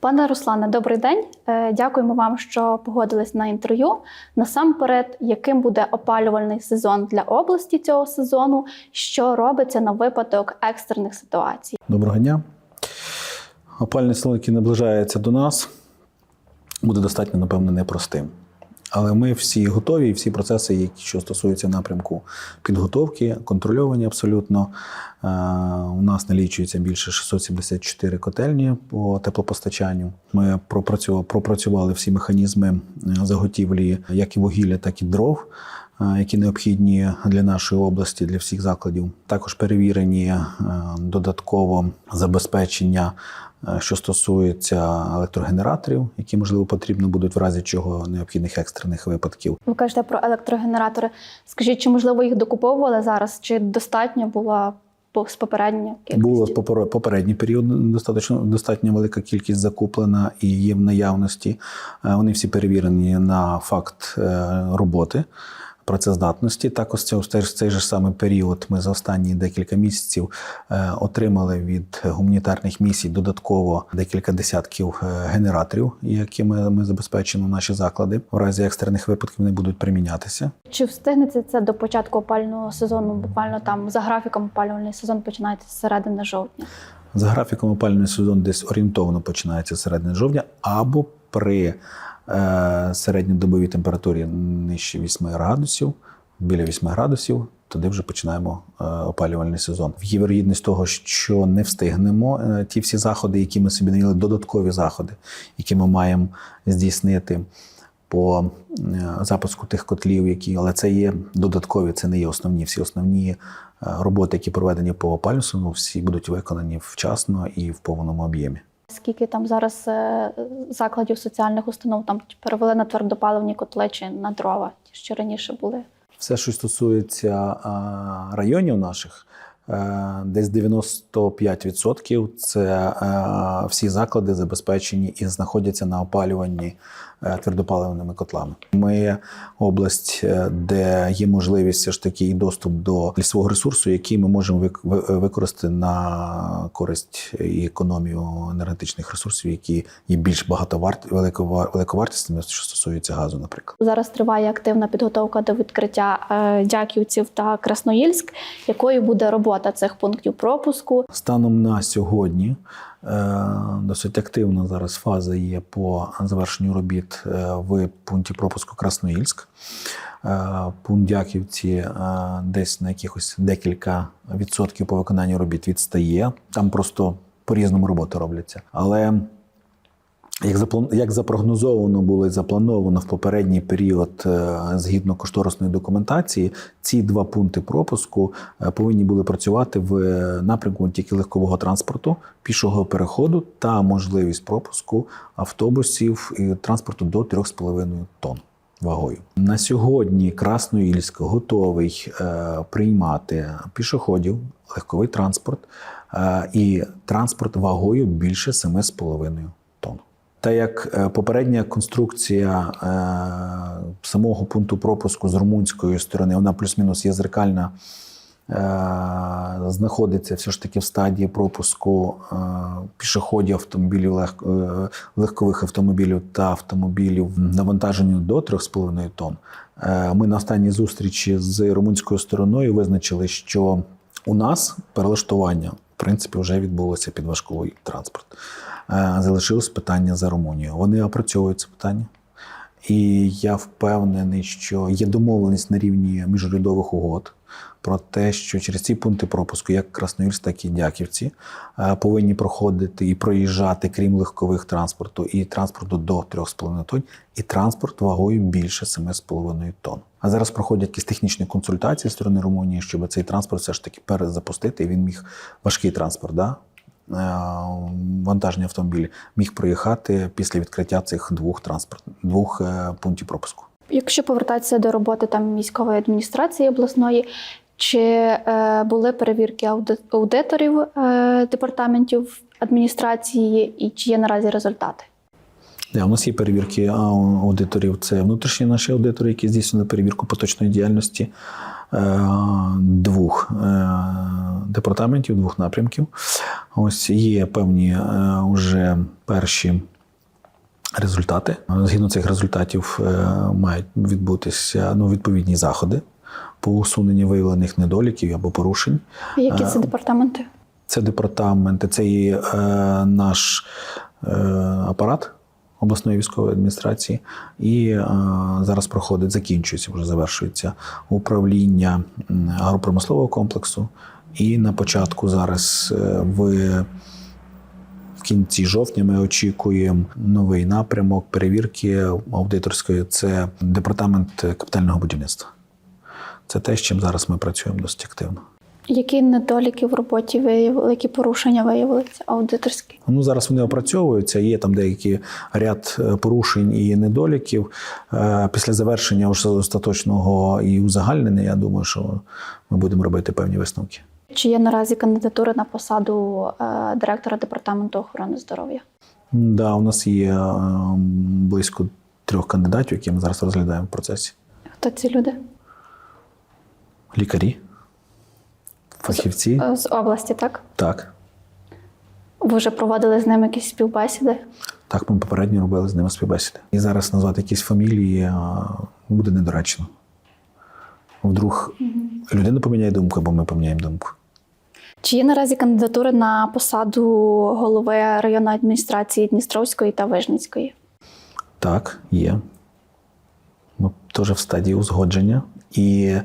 Пане Руслане, добрий день. Е, Дякуємо вам, що погодились на інтерв'ю. Насамперед, яким буде опалювальний сезон для області цього сезону, що робиться на випадок екстрених ситуацій? Доброго дня. Опальний сезон, який наближається до нас, буде достатньо, напевно, непростим. Але ми всі готові, і всі процеси, які що стосуються напрямку підготовки, контрольовані абсолютно. Е, У нас налічується більше 674 котельні по теплопостачанню. Ми пропрацювали, всі механізми е, заготівлі як і вугілля, так і дров. Які необхідні для нашої області, для всіх закладів, також перевірені е, додатково забезпечення, е, що стосується електрогенераторів, які можливо потрібно будуть в разі чого необхідних екстрених випадків. Ви кажете про електрогенератори. Скажіть, чи можливо їх докуповували зараз, чи достатньо була з попередньої? Було попер- попередній період достатньо, достатньо велика кількість закуплена і є в наявності. Е, Вони всі перевірені на факт роботи. Працездатності також це в цей, же самий період. Ми за останні декілька місяців е, отримали від гуманітарних місій додатково декілька десятків е, генераторів, якими ми забезпечимо наші заклади. В разі екстрених випадків вони будуть примінятися. Чи встигнеться це до початку опального сезону? Буквально там за графіком опалювальний сезон починається з середини жовтня. За графіком опалювальний сезон десь орієнтовно починається з середини жовтня або при е, середньодобовій температурі нижче 8 градусів, біля 8 градусів, туди вже починаємо е, опалювальний сезон. Є вірогідність того, що не встигнемо е, ті всі заходи, які ми собі наїли, додаткові заходи, які ми маємо здійснити по запуску тих котлів, які, але це є додаткові, це не є основні. Всі основні роботи, які проведені по опалювальному всі будуть виконані вчасно і в повному об'ємі. Скільки там зараз е, закладів соціальних установ там перевели на твердопаливні котли чи на дрова, ті, що раніше були? Все, що стосується районів наших, е, десь 95% це е, всі заклади забезпечені і знаходяться на опалюванні твердопаливними котлами. Ми область, е, де є можливість все ж таки і доступ до лісового ресурсу, який ми можемо вик- використати на користь і економію енергетичних ресурсів, які є більш багатоварт великовар- великовартісними, що стосується газу, наприклад. Зараз триває активна підготовка до відкриття е, Дяківців та Красноїльськ. Якою буде робота цих пунктів пропуску? Станом на сьогодні е, досить активна зараз фаза є по завершенню робіт е, в пункті пропуску Красноїльськ. Е, Пункт Дяківці е, десь на якихось декілька відсотків по виконанню робіт відстає. Там просто по-різному роботи робляться. Але як запрогнозовано було і заплановано в попередній період е, згідно кошторисної документації, ці два пункти пропуску е, повинні були працювати в е, напрямку тільки легкового транспорту, пішого переходу та можливість пропуску автобусів і транспорту до 3,5 тонн. Вагою на сьогодні Красноїльськ готовий приймати пішоходів, легковий транспорт і транспорт вагою більше 7,5 тонн. Та як е, попередня конструкція е, самого пункту пропуску з румунської сторони, вона плюс-мінус є зеркальна, е, знаходиться все ж таки в стадії пропуску е, пішоходів, автомобілів, лег, е, легкових автомобілів та автомобілів навантаженню до 3,5 тонн. Е, Ми на останній зустрічі з румунською стороною визначили, що у нас перелаштування в принципі вже відбулося під важковий транспорт. Е, Залишилось питання за Румунію. Вони опрацьовують це питання. І я впевнений, що є домовленість на рівні міжурядових угод про те, що через ці пункти пропуску, як Красноїльськ, так і Дяківці, е, повинні проходити і проїжджати, крім легкових транспорту, і транспорту до 3,5 тонн, і транспорт вагою більше 7,5 тонн. А зараз проходять якісь технічні консультації з сторони Румунії, щоб цей транспорт все ж таки перезапустити. І він міг важкий транспорт, да? Е, вантажні автомобілі міг проїхати після відкриття цих двох транспорт, двох е, пунктів пропуску. Якщо повертатися до роботи там міської адміністрації обласної, чи е, були перевірки аудиторів е, департаментів адміністрації, і чи є наразі результати? Да, у нас є перевірки аудиторів. Це внутрішні наші аудитори, які здійснили перевірку поточної діяльності двох е, департаментів, двох напрямків. Ось є певні е, вже перші результати. Згідно цих результатів е, мають відбутися ну, відповідні заходи по усуненню виявлених недоліків або порушень. Які це департаменти? Це департаменти, це і е, наш е, апарат обласної військової адміністрації, і е, зараз проходить, закінчується, вже завершується управління агропромислового комплексу. І на початку зараз е, в, в кінці жовтня ми очікуємо новий напрямок перевірки аудиторської. Це департамент капітального будівництва. Це те, з чим зараз ми працюємо досить активно. Які недоліки в роботі виявили, які порушення виявилися аудиторські? Ну зараз вони опрацьовуються. Є там деякі ряд е, порушень і недоліків. Е, Після завершення остаточного і узагальнення. Я думаю, що ми будемо робити певні висновки. Чи є наразі кандидатури на посаду е, директора департаменту охорони здоров'я? Да, у нас є близько трьох кандидатів, які ми зараз розглядаємо в процесі. Хто ці люди? Лікарі, фахівці. Е, З області, так? Так, Ви вже проводили з ними якісь співбесіди? так ми попередньо робили з ними співбесіди. І зараз назвати якісь фамілії буде недоречно. Вдруг людина поміняє думку, або ми поміняємо думку. Чи є наразі кандидатури на посаду голови районної адміністрації Дністровської та Вижницької? Так, є. Ми теж в стадії узгодження. І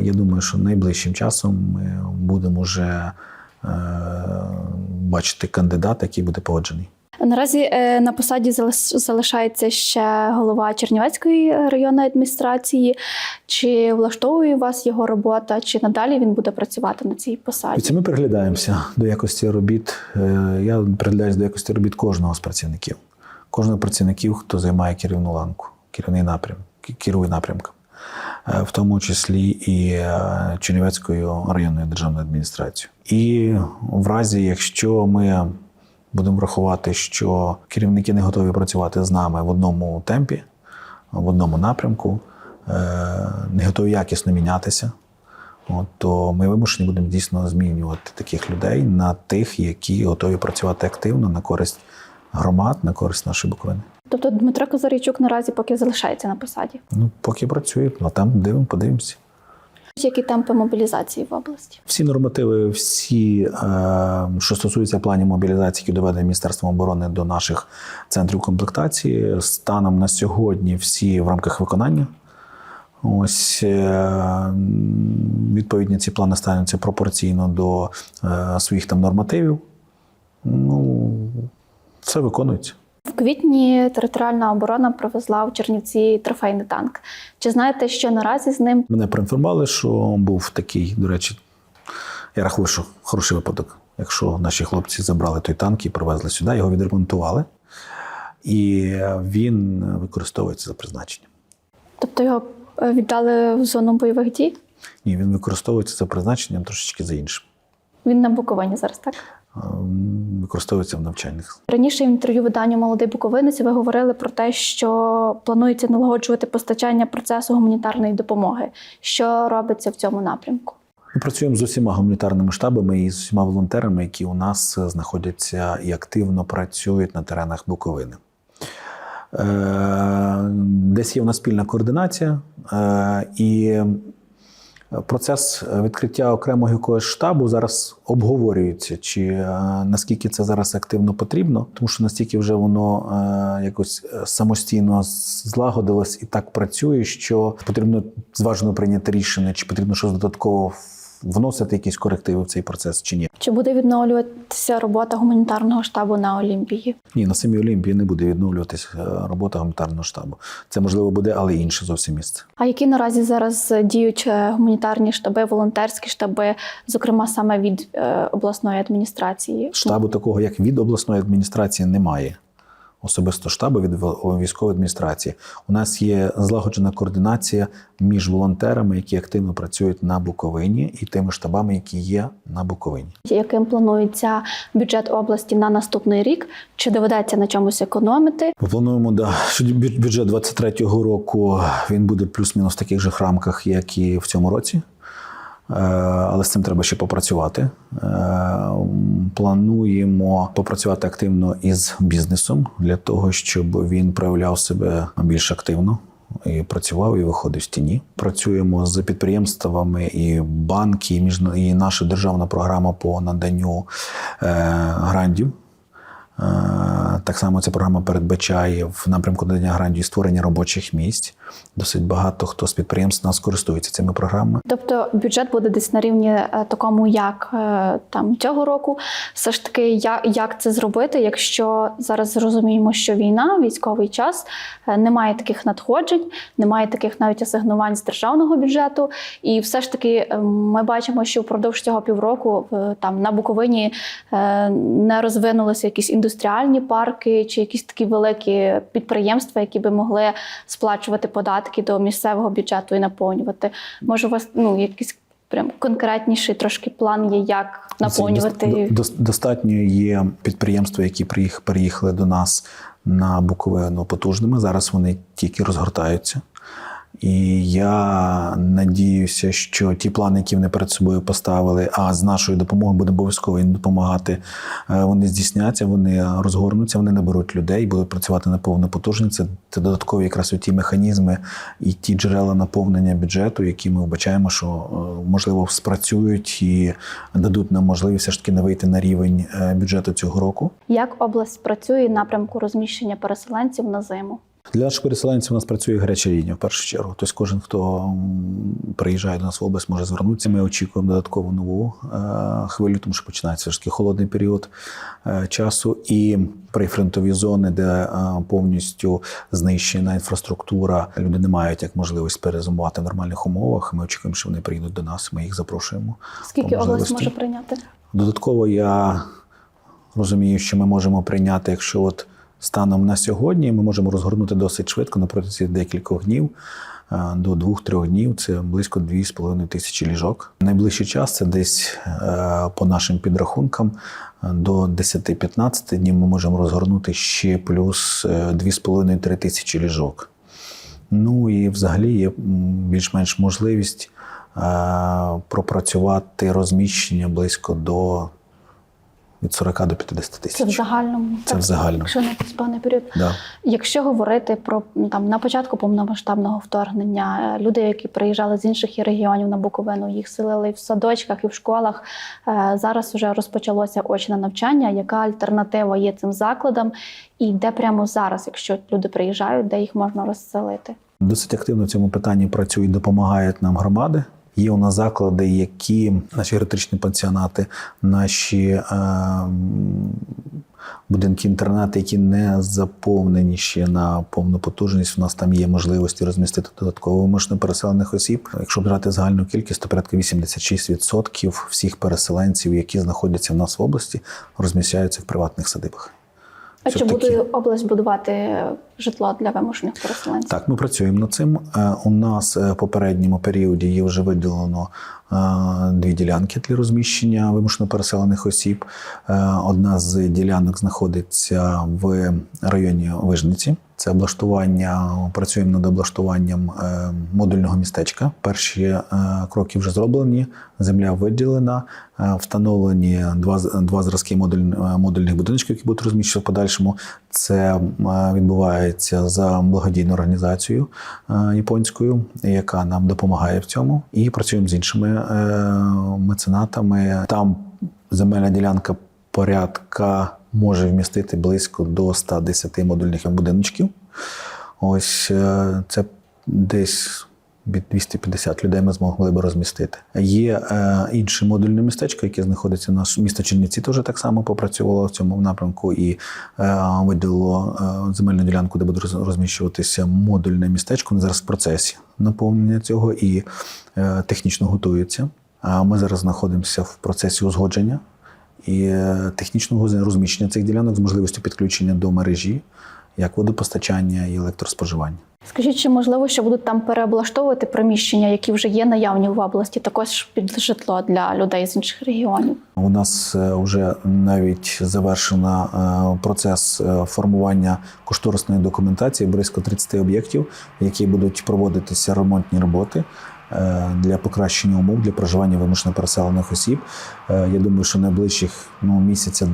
я думаю, що найближчим часом ми будемо вже е, бачити кандидата, який буде погоджений. Наразі е, на посаді залишається ще голова Чернівецької районної адміністрації. Чи влаштовує вас його робота, чи надалі він буде працювати на цій посаді? Це ми приглядаємося до якості робіт. Е, Я приглядаюся до якості робіт кожного з працівників. Кожного з працівників, хто займає керівну ланку, керівний напрям, керує напрямком, Е, в тому числі і е, Чернівецькою районною державною адміністрацією. І в разі, якщо ми будемо врахувати, що керівники не готові працювати з нами в одному темпі, в одному напрямку, е, не готові якісно мінятися, От, то ми вимушені будемо дійсно змінювати таких людей на тих, які готові працювати активно на користь громад, на користь нашої Буковини. Тобто Дмитро Козарійчук наразі поки залишається на посаді. Ну, поки працює, ну там дивимо, подивимося. Які темпи мобілізації в області? Всі нормативи, всі, е, що стосуються планів мобілізації, які доведені Міністерством оборони до наших центрів комплектації, станом на сьогодні всі в рамках виконання. Ось е, відповідні ці плани стануться пропорційно до е, своїх там нормативів. Ну, все виконується. Квітні територіальна оборона привезла в Чернівці трофейний танк. Чи знаєте, що наразі з ним Мене проінформували, що був такий, до речі, я рахую, що хороший випадок. Якщо наші хлопці забрали той танк і привезли сюди, його відремонтували, і він використовується за призначенням. тобто його е, віддали в зону бойових дій? Ні, він використовується за призначенням трошечки за іншим. Він на Буковині зараз, так? Використовується в навчальних. Раніше в інтерв'ю виданню Молодий Буковинець ви говорили про те, що планується налагоджувати постачання процесу гуманітарної допомоги. Що робиться в цьому напрямку? Ми працюємо з усіма гуманітарними штабами і з усіма волонтерами, які у нас е, знаходяться і активно працюють на теренах Буковини. Е, Десь є у нас спільна координація, е, і процес відкриття окремого якогось штабу зараз обговорюється, чи е, наскільки це зараз активно потрібно, тому що настільки вже воно е, якось е, самостійно злагодилось і так працює, що потрібно зважено прийняти рішення, чи потрібно щось додатково вносити якісь корективи в цей процес, чи ні. Чи буде відновлюватися робота гуманітарного штабу на Олімпії? Ні, на самій Олімпії не буде відновлюватися е, робота гуманітарного штабу. Це можливо буде, але інше зовсім місце. А які наразі зараз діють е, гуманітарні штаби, волонтерські штаби, зокрема саме від е, обласної адміністрації? Штабу такого, як від обласної адміністрації, немає. Особисто штабу від військової адміністрації. У нас є злагоджена координація між волонтерами, які активно працюють на Буковині, і тими штабами, які є на Буковині. Яким планується бюджет області на наступний рік? Чи доведеться на чомусь економити? Ми плануємо, да, що бюджет 23-го року він буде плюс-мінус в таких же рамках, як і в цьому році. Е, Але з цим треба ще попрацювати. Е, Плануємо попрацювати активно із бізнесом для того, щоб він проявляв себе більш активно. І працював і виходив з тіні. Працюємо з підприємствами і банки, і, міжна- і наша державна програма по наданню е, грантів Е, Так само ця програма передбачає в напрямку надання грантів створення робочих місць. Досить багато хто з підприємств нас користується цими програмами. Тобто бюджет буде десь на рівні е, такому, як е, там цього року. Все ж таки, як, як це зробити, якщо зараз зрозуміємо, що війна, військовий час, е, немає таких надходжень, немає таких навіть асигнувань з державного бюджету. І все ж таки, ми бачимо, що впродовж цього півроку там на Буковині не розвинулися якісь індустріальні парки чи якісь такі великі підприємства, які би могли сплачувати податки до місцевого бюджету і наповнювати. Може, у вас ну якийсь прям конкретніший трошки план є, як наповнювати. Дос- дос- Достатньо є підприємства, які приїх- приїхали до нас на Буковину потужними. Зараз вони тільки розгортаються. І я надіюся, що ті плани, які вони перед собою поставили, а з нашою допомогою буде обов'язково їм допомагати, е, вони здійсняться, вони розгорнуться, вони наберуть людей, будуть працювати на повну потужність. Це, додаткові якраз ті механізми і ті джерела наповнення бюджету, які ми вбачаємо, що е, можливо спрацюють і дадуть нам можливість все ж таки не вийти на рівень е, бюджету цього року. Як область працює напрямку розміщення переселенців на зиму? Для наших переселенців у нас працює гаряча лінія в першу чергу. Тобто кожен, хто приїжджає до нас в область, може звернутися. Ми очікуємо додаткову нову е, хвилю, тому що починається все ж таки холодний період е, часу. І прифронтові зони, де е, повністю знищена інфраструктура, люди не мають як можливість перезимувати в нормальних умовах. Ми очікуємо, що вони прийдуть до нас. Ми їх запрошуємо. Скільки область може прийняти? Додатково я розумію, що ми можемо прийняти, якщо от станом на сьогодні ми можемо розгорнути досить швидко на протязі декількох днів. е, До двох-трьох днів це близько 2,5 тисячі ліжок. Найближчий час це десь е, по нашим підрахункам е, до 10-15 днів ми можемо розгорнути ще плюс е, 2,5-3 тисячі ліжок. Ну і взагалі є більш-менш можливість пропрацювати розміщення близько до від 40 до 50 Це в загальному. Це в загальному. Якщо на якийсь певний період. Да. Якщо говорити про там на початку повномасштабного вторгнення, е, люди, які приїжджали з інших регіонів на Буковину, їх селили і в садочках і в школах. Е, Зараз вже розпочалося очне навчання. Яка альтернатива є цим закладам? І де прямо зараз, якщо люди приїжджають, де їх можна розселити? Досить активно в цьому питанні працюють, допомагають нам громади. Є у нас заклади, які наші геротричні пансіонати, наші е, будинки інтернати, які не заповнені ще на повну потужність. У нас там є можливості розмістити додатково вимушено переселених осіб. Якщо брати загальну кількість, то порядка 86% всіх переселенців, які знаходяться в нас в області, розміщаються в приватних садибах. А Це чи такі. буде область будувати житло для вимушених переселенців? Так, ми працюємо над цим. Е, У нас е, в попередньому періоді є вже виділено е, дві ділянки для розміщення вимушено переселених осіб. Одна з ділянок знаходиться в районі Вижниці. Це облаштування. Працюємо над облаштуванням е, модульного містечка. Перші е, кроки вже зроблені. Земля виділена, е, встановлені два, два зразки модуль, модульних будиночків, які будуть розміщені в подальшому. Це відбувається за благодійну організацію японською, яка нам допомагає в цьому. І працюємо з іншими меценатами. Там земельна ділянка порядка може вмістити близько до 110 модульних будиночків. Ось е, це десь від 250 людей ми змогли би розмістити. Є е, інше модульне містечко, яке знаходиться на місто Чернівці, теж так само попрацювало в цьому напрямку і е, виділило земельну ділянку, де буде розміщуватися модульне містечко. Вони зараз в процесі наповнення цього і технічно готуються. Ми зараз знаходимося в процесі узгодження. І е, технічного розміщення цих ділянок з можливістю підключення до мережі, як водопостачання і електроспоживання. Скажіть, чи можливо, що будуть там переоблаштовувати приміщення, які вже є наявні в області, також під житло для людей з інших регіонів? У нас вже навіть завершено е, процес е, формування кошторисної документації близько 30 об'єктів, які будуть проводитися ремонтні роботи е, для покращення умов для проживання вимушено переселених осіб. Е, Я думаю, що найближчих ну, місяця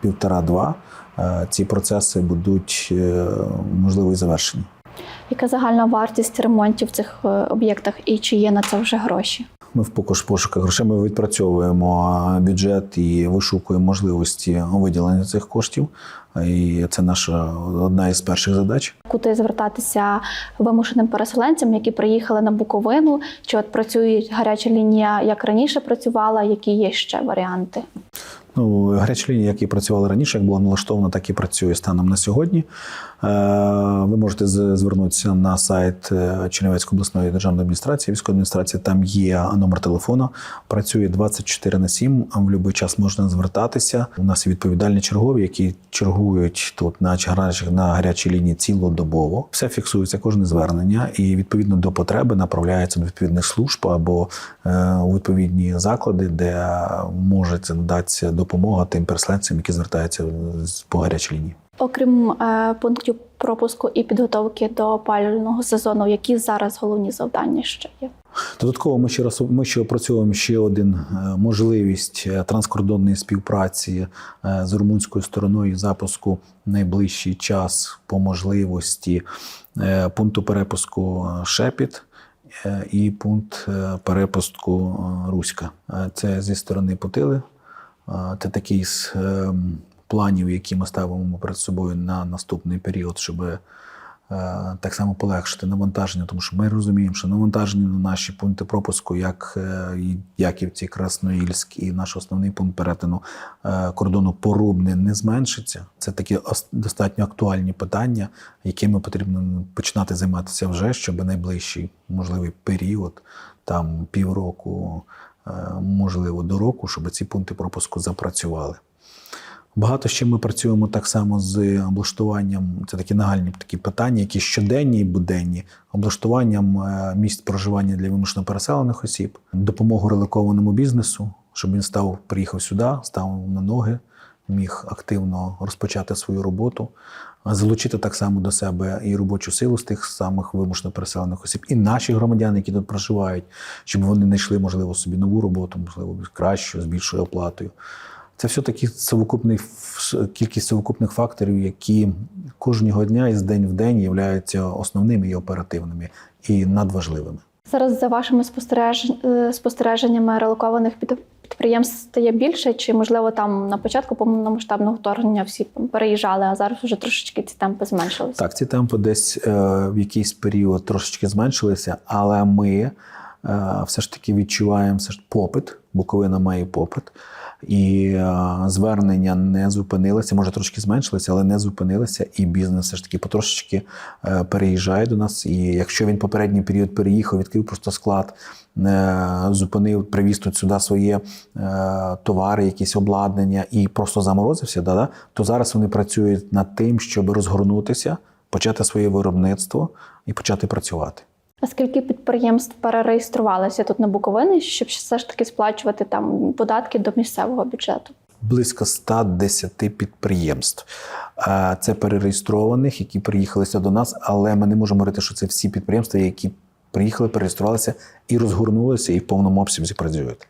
півтора-два е, ці процеси будуть е, можливо і завершені. Яка загальна вартість ремонтів в цих е, об'єктах і чи є на це вже гроші? Ми в пошуках грошей ми відпрацьовуємо бюджет і вишукуємо можливості виділення цих коштів. І це наша одна із перших задач. Куди звертатися вимушеним переселенцям, які приїхали на Буковину? Чи от працює гаряча лінія, як раніше працювала? Які є ще варіанти? Ну, гаряча лінія, як і працювала раніше, як була налаштована, так і працює станом на сьогодні. Е, Ви можете звернутися на сайт е, Чернівецької обласної державної адміністрації, військової адміністрації. Там є номер телефону. Працює 24 на 7, а в будь-який час можна звертатися. У нас відповідальні чергові, які чергують тут на на гарячій лінії цілодобово. Все фіксується, кожне звернення, і відповідно до потреби направляється до відповідних служб або е, у відповідні заклади, де може надатися допомога тим переселенцям, які звертаються з- по гарячій лінії. Окрім е, пунктів пропуску і підготовки до опалювального сезону, які зараз головні завдання ще є? Додатково ми ще раз ми ще опрацьовуємо ще один е, можливість е, транскордонної співпраці е, з румунською стороною запуску в найближчий час по можливості пункту перепуску Шепіт. І пункт перепустку е, Руська. Це зі сторони Путили. Це такий з е, планів, які ми ставимо перед собою на наступний період, щоб е, так само полегшити навантаження, тому що ми розуміємо, що навантаження на наші пункти пропуску, як е, Яківці, Красноїльськ і наш основний пункт перетину е, кордону Порубне не зменшиться. Це такі достатньо актуальні питання, якими потрібно починати займатися вже, щоб найближчий можливий період, там півроку, можливо, до року, щоб ці пункти пропуску запрацювали. Багато чим ми працюємо так само з облаштуванням. Це такі нагальні такі питання, які щоденні і буденні, облаштуванням е, місць проживання для вимушено переселених осіб, допомогу релокованому бізнесу, щоб він став, приїхав сюди, став на ноги, міг активно розпочати свою роботу, залучити так само до себе і робочу силу з тих самих вимушено переселених осіб, і наші громадяни, які тут проживають, щоб вони знайшли, можливо, собі нову роботу, можливо, кращу, з більшою оплатою. Це все таки совокупний кількість совокупних факторів, які кожного дня із день в день являються основними і оперативними і надважливими. Зараз за вашими е, спостереженнями релокованих. Підприємств стає більше, чи можливо там на початку повномасштабного вторгнення всі переїжджали, а зараз вже трошечки ці темпи зменшилися? Так, ці темпи десь е, в якийсь період трошечки зменшилися, але ми е, все ж таки відчуваємо все ж попит. Буковина має попит. І е, звернення не зупинилися, може трошки зменшилися, але не зупинилися. І бізнес все ж таки потрошечки е, переїжджає до нас. І якщо він попередній період переїхав, відкрив просто склад, е, зупинив, привіз тут сюди своє е, товари, якісь обладнання і просто заморозився, да, да, то зараз вони працюють над тим, щоб розгорнутися, почати своє виробництво і почати працювати. А скільки підприємств перереєструвалися тут на Буковині, щоб все ж таки сплачувати там податки до місцевого бюджету? Близько 110 підприємств. Е, Це перереєстрованих, які приїхалися до нас, але ми не можемо говорити, що це всі підприємства, які приїхали, перереєструвалися і розгорнулися, і в повному обсязі працюють.